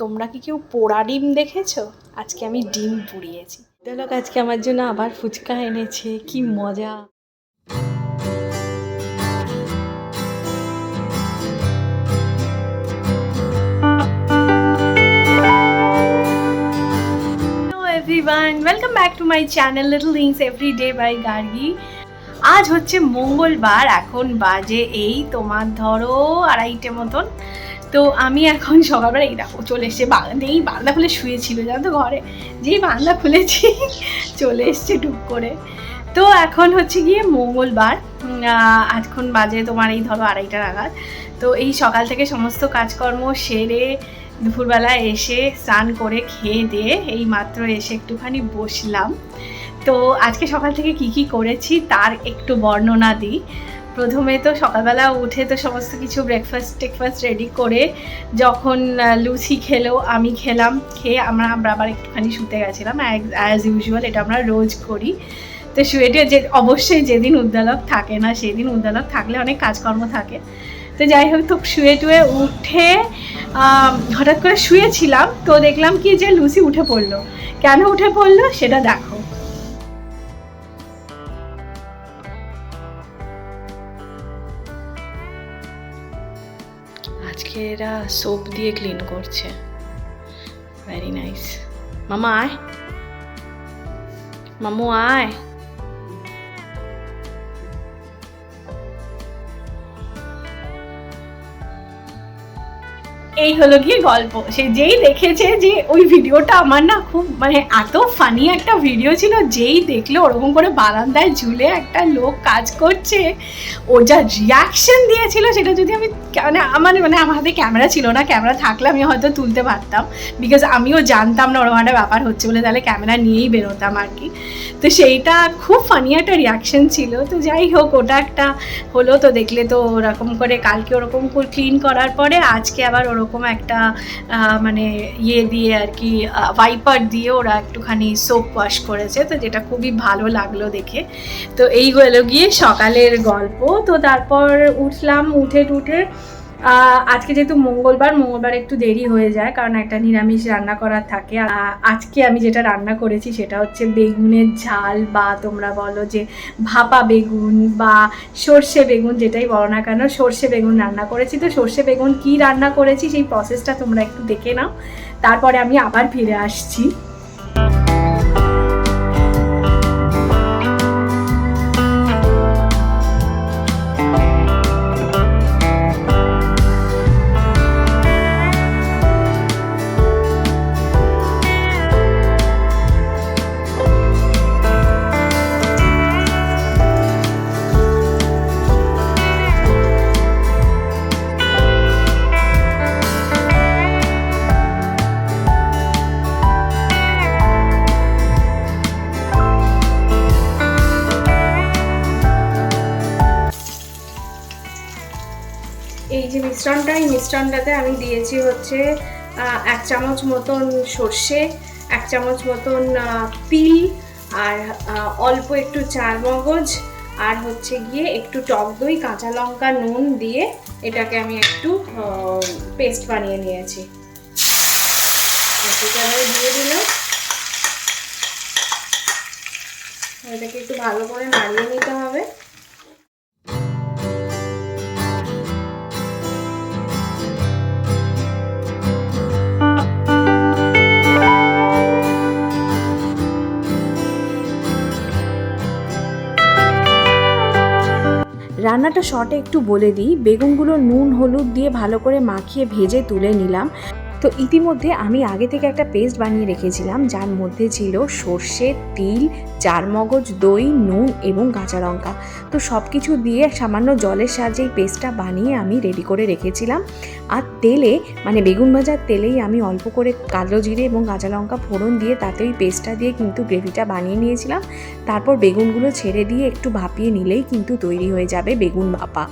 তোমরা কি কেউ পোড়া ডিম দেখেছ? আজকে আমি ডিম পুড়িয়েছি। লোক আজকে আমার জন্য আবার ফুচকা এনেছে কি মজা। Everyone welcome back to my channel little things every day by Gargi আজ হচ্ছে মঙ্গলবার এখন বাজে এই তোমার ধরো আড়াইটে মতন। তো আমি এখন সকালবেলা এই দেখো চলে এসছে এই বারান্দা খুলে শুয়েছিল, জানো তো ঘরে। যেই বারান্দা খুলেছি, চলে এসছে টুক করে। তো এখন হচ্ছে গিয়ে মঙ্গলবার এখন বাজে তোমার এই ধরো আড়াইটা নাগাদ। তো এই সকাল থেকে সমস্ত কাজকর্ম সেরে দুপুরবেলা এসে স্নান করে খেয়ে দিয়ে এই মাত্র এসে একটুখানি বসলাম। তো আজকে সকাল থেকে কি কি করেছি, তার একটু বর্ণনা দিই। প্রথমে তো সকালবেলা উঠে তো সমস্ত কিছু ব্রেকফাস্ট টেকফাস্ট রেডি করে যখন লুচি খেলো, আমি খেলাম, খেয়ে আমরা আমরা আবার একটুখানি শুতে গেছিলাম। অ্যাজ ইউজুয়াল এটা আমরা রোজ করি। তো শুয়েটে যে, অবশ্যই যেদিন উদ্যালক থাকে না, সেদিন উদ্যালক থাকলে অনেক কাজকর্ম থাকে। তো যাই হোক, তো শুয়ে টুয়ে উঠে হঠাৎ করে শুয়েছিলাম, তো দেখলাম কি যে লুসি উঠে পড়ল। কেন উঠে পড়ল? সেটা দেখো। এরা সোপ দিয়ে ক্লিন করছে। ভেরি নাইস মামা আয়। মামু আয়। এই হলো গিয়ে গল্প। সে যেই দেখেছে যে ওই ভিডিওটা আমার না খুব মানে এত ফানি একটা ভিডিও ছিল, যেই দেখল ওরকম করে বারান্দায় ঝুলে একটা লোক কাজ করছে ও যা রিয়াকশন দিয়েছিল সেটা যদি আমি মানে আমার মানে আমার হাতে ক্যামেরা ছিল না ক্যামেরা থাকলে আমি হয়তো তুলতে পারতাম। বিকজ আমিও জানতাম না ওরকম একটা ব্যাপার হচ্ছে বলে, তাহলে ক্যামেরা নিয়েই বেরোতাম আর কি। তো সেইটা খুব ফানি একটা রিয়াকশন ছিল। তো যাই হোক, ওটা একটা হলো। তো দেখলে তো ওরকম করে কালকে ওরকম করে ক্লিন করার পরে আজকে আবার ওরকম একটা আহ, মানে ইয়ে দিয়ে আর কি ওয়াইপার দিয়ে ওরা একটুখানি সোপ ওয়াশ করেছে। তো যেটা খুবই ভালো লাগল দেখে। তো এই হলো গিয়ে সকালের গল্প। তো তারপর উঠলাম উঠে টুঠে আজকে যেহেতু মঙ্গলবার মঙ্গলবার একটু দেরি হয়ে যায়, কারণ একটা নিরামিষ রান্না করার থাকে। আজকে আমি যেটা রান্না করেছি সেটা হচ্ছে বেগুনের ঝাল বা তোমরা বলো যে ভাপা বেগুন বা সর্ষে বেগুন যেটাই বলো না কেন, সর্ষে বেগুন রান্না করেছি। তো সর্ষে বেগুন কি রান্না করেছি সেই প্রসেসটা তোমরা একটু দেখে নাও। তারপরে আমি আবার ফিরে আসছি। এই যে মিশ্রণটা, এই মিশ্রণটাতে আমি দিয়েছি হচ্ছে এক চামচ মতন সর্ষে, এক চামচ মতন তিল আর অল্প একটু চার মগজ আর হচ্ছে গিয়ে একটু টক দই, কাঁচা লঙ্কা, নুন দিয়ে এটাকে আমি একটু পেস্ট বানিয়ে নিয়েছি। দিয়ে দিলাম। এটাকে একটু ভালো করে নাড়িয়ে নিতে হবে। রান্নাটা শর্টে একটু বলে দিই। বেগুনগুলো নুন, হলুদ দিয়ে ভালো করে মাখিয়ে ভেজে তুলে নিলাম। তো ইতিমধ্যে আমি আগে থেকে একটা পেস্ট বানিয়ে রেখেছিলাম, যার মধ্যে ছিল সর্ষে, তিল চারমগজ দই, নুন এবং কাঁচা লঙ্কা। তো সব কিছু দিয়ে সামান্য জলের সাহায্যে এই পেস্টটা বানিয়ে আমি রেডি করে রেখেছিলাম। আর তেলে মানে বেগুন ভাজার তেলেই আমি অল্প করে কালো জিরে এবং কাঁচা লঙ্কা ফোড়ন দিয়ে তাতে ওই পেস্টটা দিয়ে কিন্তু গ্রেভিটা বানিয়ে নিয়েছিলাম। তারপর বেগুনগুলো ছেড়ে দিয়ে একটু ভাপিয়ে নিলেই কিন্তু তৈরি হয়ে যাবে বেগুন ভাপা।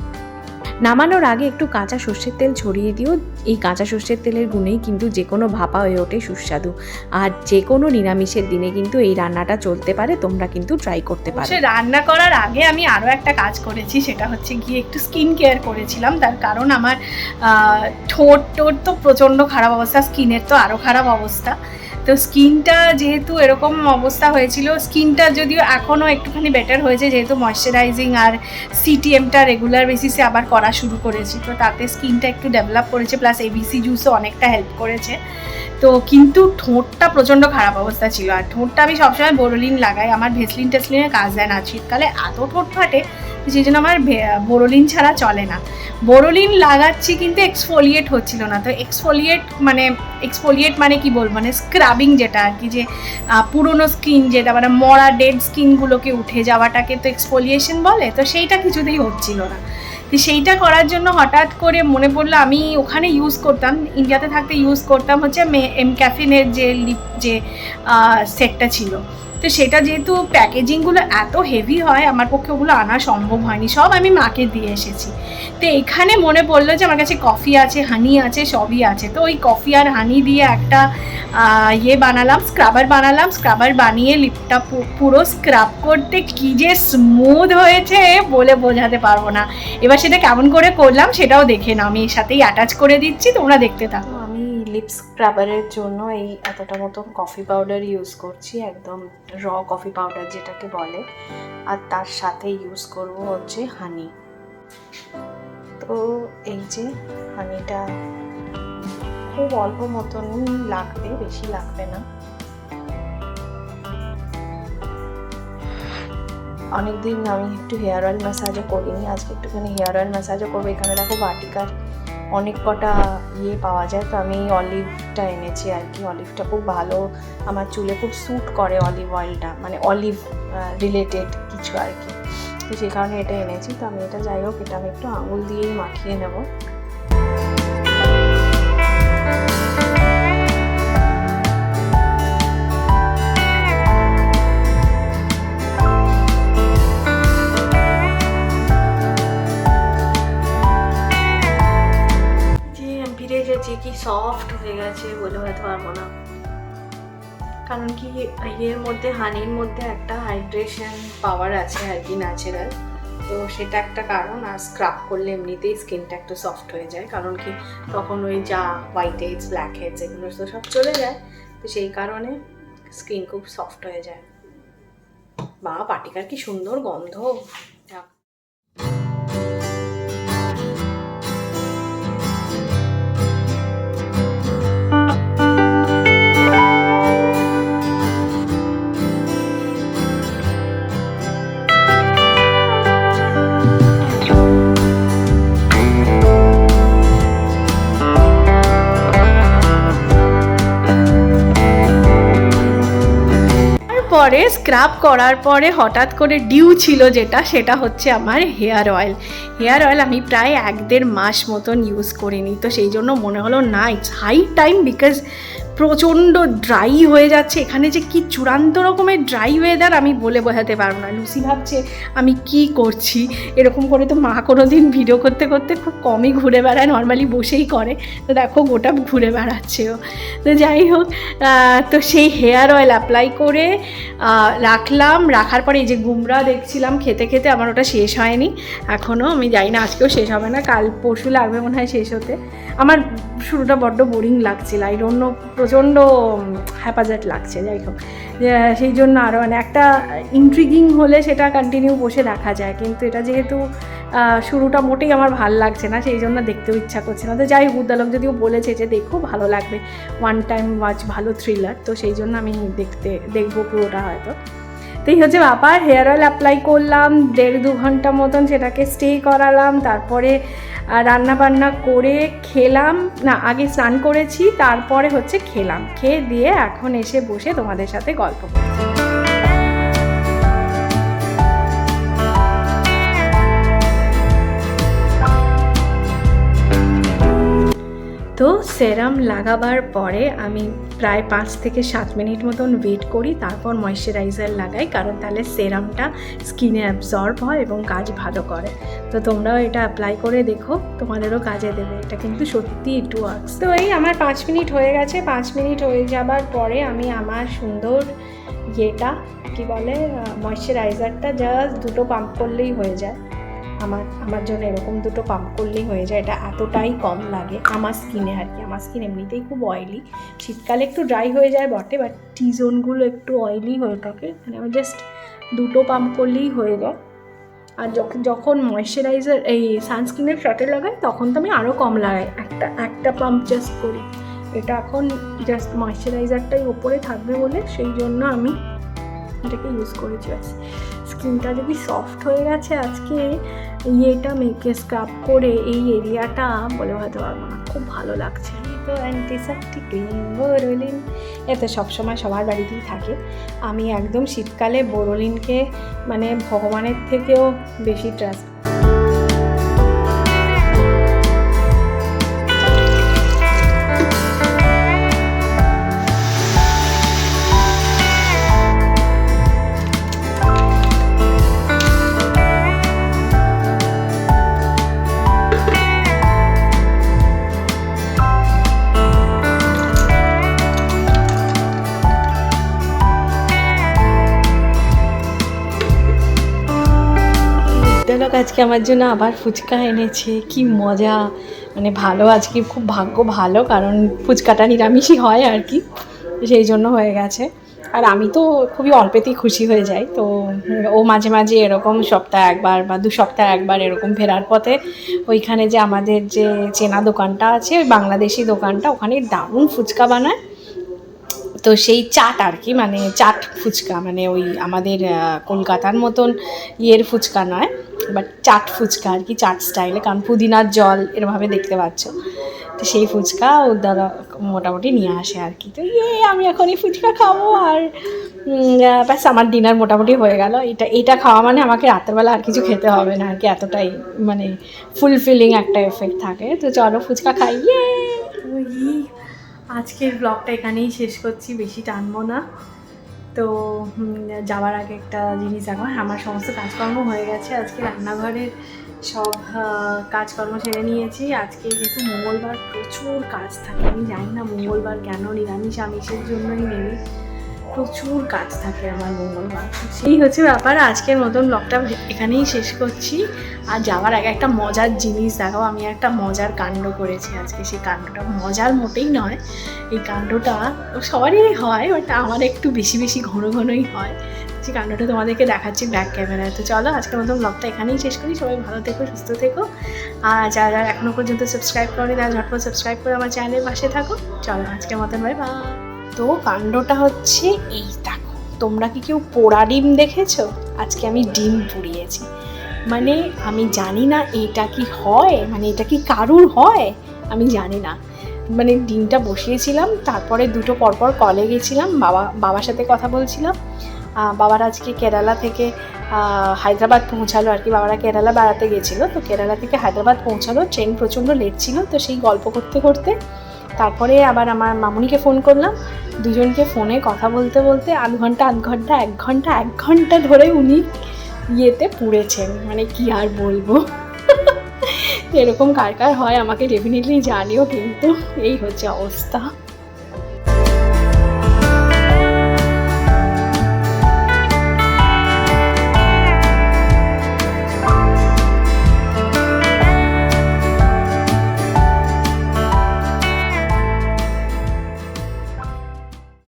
নামানোর আগে একটু কাঁচা সর্ষের তেল ছড়িয়ে দিও। এই কাঁচা সর্ষের তেলের গুণেই কিন্তু যে কোনো ভাপা হয়ে ওঠে সুস্বাদু। আর যে কোনো নিরামিষের দিনে কিন্তু এই রান্নাটা চলতে পারে, তোমরা কিন্তু ট্রাই করতে পারো। রান্না করার আগে আমি আরও একটা কাজ করেছি, সেটা হচ্ছে গিয়ে একটু স্কিন কেয়ার করেছিলাম। তার কারণ আমার ঠোঁট টোট তো প্রচণ্ড খারাপ অবস্থা স্কিনের তো আরও খারাপ অবস্থা। তো স্কিনটা যেহেতু এরকম অবস্থা হয়েছিল, স্কিনটা যদিও এখনও একটুখানি বেটার হয়েছে, যেহেতু ময়শ্চারাইজিং আর সিটিএমটা রেগুলার বেসিসে আবার করা শুরু করেছি। তো তাতে স্কিনটা একটু ডেভেলপ করেছে প্লাস এবিসি জুসও অনেকটা হেল্প করেছে। তো কিন্তু ঠোঁটটা প্রচণ্ড খারাপ অবস্থা ছিল। আর ঠোঁটটা আমি সবসময় বোরোলিন লাগাই, আমার ভেসলিন টেসলিনের কাজ দেয় না শীতকালে এত ঠোঁট ফাটে সেই জন্য আমার বোরোলিন ছাড়া চলে না। বোরোলিন লাগাচ্ছি কিন্তু এক্সফোলিয়েট হচ্ছিল না। তো এক্সফোলিয়েট মানে এক্সফোলিয়েট মানে কি বলব? মানে স্ক্রাবিং যেটা আর কি, যে পুরোনো স্কিন যেটা মানে মরা ডেড স্কিনগুলোকে উঠে যাওয়াটাকে তো এক্সফোলিয়েশন বলে, তো সেইটা কিছুতেই হচ্ছিল না। তো সেইটা করার জন্য হঠাৎ করে মনে পড়ল, আমি ওখানে ইউজ করতাম ইন্ডিয়াতে থাকতে ইউজ করতাম হচ্ছে এম ক্যাফিনের যে লিপ যে সেটটা ছিল। তো সেটা যেহেতু প্যাকেজিংগুলো এত হেভি হয়, আমার পক্ষে ওগুলো আনা সম্ভব হয়নি। সব আমি মাকে দিয়ে এসেছি। তো এখানে মনে পড়ল যে আমার কাছে কফি আছে হানি আছে, সবই আছে। তো ওই কফি আর হানি দিয়ে একটা ইয়ে বানালাম স্ক্রাবার বানালাম। স্ক্রাবার বানিয়ে লিপটা পুরো স্ক্রাব করতে কি যে স্মুথ হয়েছে বলে বোঝাতে পারব না। এবার সেটা কেমন করে করলাম সেটাও দেখে নাও। আমি এর সাথেই অ্যাটাচ করে দিচ্ছি, তোমরা দেখতে থাকো। লিপ স্ক্রাবারের জন্য এই এতটা মতন কফি পাউডার ইউজ করছি, একদম র কফি পাউডার যেটাকে বলে। আর তার সাথে ইউজ করব হচ্ছে হানি তো এই যে হানিটা খুব অল্প মতনই লাগবে, বেশি লাগবে না। অনেকদিন আমি একটু হেয়ার অয়েল ম্যাসাজও করিনি, আজকে একটুখানি হেয়ার অয়েল ম্যাসাজও করব, এখানে দেখো বাটিকার অনেক কটা ইয়ে পাওয়া যায়, তো আমি অলিভটা এনেছি আর কি। অলিভটা খুব ভালো। আমার চুলে খুব স্যুট করে অলিভ অয়েলটা মানে অলিভ রিলেটেড কিছু আর কি। তো সেই কারণে এটা এনেছি। তো আমি এটা যাই হোক, এটা আমি একটু আঙুল দিয়েই মাখিয়ে নেব। সফট হয়ে গেছে বলে হয়তো পারব না। কারণ কি, ইয়ের মধ্যে হানির মধ্যে একটা হাইড্রেশন পাওয়ার আছে আর কি ন্যাচারাল তো সেটা একটা কারণ, আর স্ক্রাব করলে এমনিতেই স্কিনটা একটু সফট হয়ে যায়। কারণ কি, তখন ওই যা হোয়াইট হেডস ব্ল্যাক হেডস এগুলো তো সব চলে যায়। তো সেই কারণে স্কিন খুব সফট হয়ে যায়। বা পাটিকার কি সুন্দর গন্ধ। স্ক্রাব করার পরে হঠাৎ করে ডিউ ছিল যেটা, সেটা হচ্ছে আমার হেয়ার অয়েল হেয়ার অয়েল আমি প্রায় এক দেড় মাস মতন ইউজ করিনি। তো সেই জন্য মনে হলো, না ইটস হাই টাইম বিকজ প্রচণ্ড ড্রাই হয়ে যাচ্ছে। এখানে যে কি চূড়ান্ত রকমের ড্রাই ওয়েদার আমি বলে বোঝাতে পারব না। লুসি ভাবছে, আমি কি করছি? এরকম করে তো মা কোনো দিন ভিডিও করতে করতে খুব কমই ঘুরে বেড়ায়। নর্মালি বসেই করে। তো দেখো, গোটা ঘুরে বেড়াচ্ছে ও। তো যাই হোক তো সেই হেয়ার অয়েল অ্যাপ্লাই করে রাখলাম। রাখার পরে এই যে গুমরা দেখছিলাম, খেতে খেতে আমার ওটা শেষ হয়নি। এখনও আমি জানি না, আজকেও শেষ হবে না। কাল পরশু লাগবে মনে হয় শেষ হতে। আমার শুরুটা বড্ড বোরিং লাগছিল আই অন্য প্রচণ্ড হ্যাপাজাট লাগছে যাই হোক সেই জন্য আরও মানে একটা ইন্ট্রিগিং হলে সেটা কন্টিনিউ বসে দেখা যায়, কিন্তু এটা যেহেতু শুরুটা মোটেই আমার ভালো লাগছে না, সেই জন্য দেখতেও ইচ্ছা করছে না। তো যাই হোক, উদ্দালক যদিও বলেছে যে দেখো, ভালো লাগবে। ওয়ান টাইম ওয়াচ ভালো থ্রিলার তো সেই জন্য আমি দেখতে, দেখব পুরোটা হয়তো। তো এই হচ্ছে ব্যাপার হেয়ার অয়েল অ্যাপ্লাই করলাম, দেড় দু ঘণ্টা মতন সেটাকে স্টে করালাম, তারপরে রান্না বান্না করে খেলাম। না, আগে স্নান করেছি, তারপরে হচ্ছে খেলাম। খেয়ে দিয়ে এখন এসে বসে তোমাদের সাথে গল্প করছি। তো সেরাম লাগাবার পরে আমি প্রায় পাঁচ থেকে সাত মিনিট মতন ওয়েট করি, তারপর ময়শ্চারাইজার লাগাই, কারণ তাহলে সেরামটা স্কিনে অ্যাবজর্ব হয় এবং কাজ ভালো করে। তো তোমরাও এটা অ্যাপ্লাই করে দেখো, তোমাদেরও কাজে দেবে, এটা কিন্তু সত্যি ইট ওয়ার্কস তো এই আমার পাঁচ মিনিট হয়ে গেছে, পাঁচ মিনিট হয়ে যাবার পরে আমি আমার সুন্দর ইয়েটা, কি বলে ময়শ্চারাইজারটা জাস্ট দুটো পাম্প করলেই হয়ে যায়। আমার আমার জন্য এরকম দুটো পাম্প করলেই হয়ে যায়, এটা এতটাই কম লাগে। আমার স্কিনে আর কি, আমার স্কিন এমনিতেই খুব অয়েলি শীতকালে একটু ড্রাই হয়ে যায় বটে বাট টি জোনগুলো একটু অয়েলি হয়ে থাকে। মানে আমার জাস্ট দুটো পাম্প করলেই হয়ে যায়। আর যখন যখন ময়শ্চারাইজার এই সানস্ক্রিনের ফ্যাটে লাগাই, তখন তো আমি আরও কম লাগাই। একটা একটা পাম্প জাস্ট করি। এটা এখন জাস্ট ময়শ্চারাইজারটাই ওপরে থাকবে বলে, সেই জন্য আমি এটাকে ইউজ করেছি। ব্যাস স্কিনটা যদি সফট হয়ে গেছে আজকে, ইয়েটা মেখে স্ক্রাব করে এই এরিয়াটা বলে হয়তো পারব না, খুব ভালো লাগছে। তো অ্যান্টিসেপ্টিক ক্রিম বোরোলিন এ তো সবসময় সবার বাড়িতেই থাকে। আমি একদম শীতকালে বোরোলিনকে মানে ভগবানের থেকেও বেশি ট্রাস্ট আজকে আমার জন্য আবার ফুচকা এনেছে, কি মজা। মানে ভালো, আজকে খুব ভাগ্য ভালো, কারণ ফুচকাটা নিরামিষই হয় আর কি, সেই জন্য হয়ে গেছে। আর আমি তো খুবই অল্পেতেই খুশি হয়ে যাই, তো ও মাঝে মাঝে এরকম সপ্তাহে একবার বা দু সপ্তাহে একবার এরকম ফেরার পথে ওইখানে যে আমাদের যে চেনা দোকানটা আছে, ওই বাংলাদেশি দোকানটা, ওখানে দারুণ ফুচকা বানায়। তো সেই চাট আর কি মানে চাট ফুচকা মানে ওই আমাদের কলকাতার মতন ইয়ের ফুচকা নয় বাট চাট ফুচকা আর কি চাট স্টাইলে কারণ পুদিনার জল এরভাবে দেখতে পাচ্ছ। তো সেই ফুচকা ওর দাদা মোটামুটি নিয়ে আসে আর কি তো ইয়ে আমি এখন এই ফুচকা খাব আর ব্যাস আমার ডিনার মোটামুটি হয়ে গেল। এটা এটা খাওয়া মানে আমাকে রাত্রেবেলা আর কিছু খেতে হবে না আর কি এতটাই মানে ফুলফিলিং একটা এফেক্ট থাকে। তো চলো ফুচকা খাই ইয়ে আজকের ব্লগটা এখানেই শেষ করছি, বেশি টানবো না। তো যাওয়ার আগে একটা জিনিস এখন আমার সমস্ত কাজকর্ম হয়ে গেছে, আজকে রান্নাঘরের সব কাজকর্ম সেরে নিয়েছি। আজকে যেহেতু মঙ্গলবার প্রচুর কাজ থাকে, আমি জানি না মঙ্গলবার কেন, নিরামিষ আমিষের জন্যই নেবে। প্রচুর কাজ থাকে আমার মঙ্গলবার সেই হচ্ছে ব্যাপার, আজকের মতন ব্লগটা এখানেই শেষ করছি। আর যাওয়ার আগে একটা মজার জিনিস দেখো আমি একটা মজার কাণ্ড করেছি আজকে। সেই কাণ্ডটা মজার মোটেই নয়, এই কাণ্ডটা সবারই হয় বাট আমার একটু বেশি বেশি ঘন ঘনই হয়। সেই কাণ্ডটা তোমাদেরকে দেখাচ্ছি ব্যাক ক্যামেরায় তো। চলো, আজকের মতো ব্লগটা এখানেই শেষ করি। সবাই ভালো থেকো, সুস্থ থেকো। আর যারা যারা এখনও পর্যন্ত সাবস্ক্রাইব করে তারা ঝটপট সাবস্ক্রাইব করে আমার চ্যানেলের পাশে থাকো। চলো, আজকের মতন বাই বাই তো কাণ্ডটা হচ্ছে এই, দেখো, তোমরা কি কেউ পোড়া ডিম দেখেছ? আজকে আমি ডিম পুড়িয়েছি। মানে আমি জানি না এটা কি হয় মানে এটা কি কারুর হয়, আমি জানি না। মানে ডিমটা বসিয়েছিলাম, তারপরে দুটো পরপর কলে গেছিলাম, বাবা, বাবার সাথে কথা বলছিলাম। বাবার আজকে কেরালা থেকে হায়দ্রাবাদ পৌঁছালো আর কি, বাবারা কেরালা বেড়াতে গেছিল, তো কেরালা থেকে হায়দ্রাবাদ পৌঁছালো, ট্রেন প্রচণ্ড লেট ছিল, তো সেই গল্প করতে করতে তারপরে আবার আমার মামুনিকে ফোন করলাম। দুজনকে ফোনে কথা বলতে বলতে আধ ঘণ্টা আধ ঘণ্টা, এক ঘণ্টা এক ঘণ্টা ধরে উনি ইয়েতে পুড়েছেন। মানে কি আর বলব? এরকম কার কার হয় আমাকে ডেফিনেটলি জানিও কিন্তু, এই হচ্ছে অবস্থা।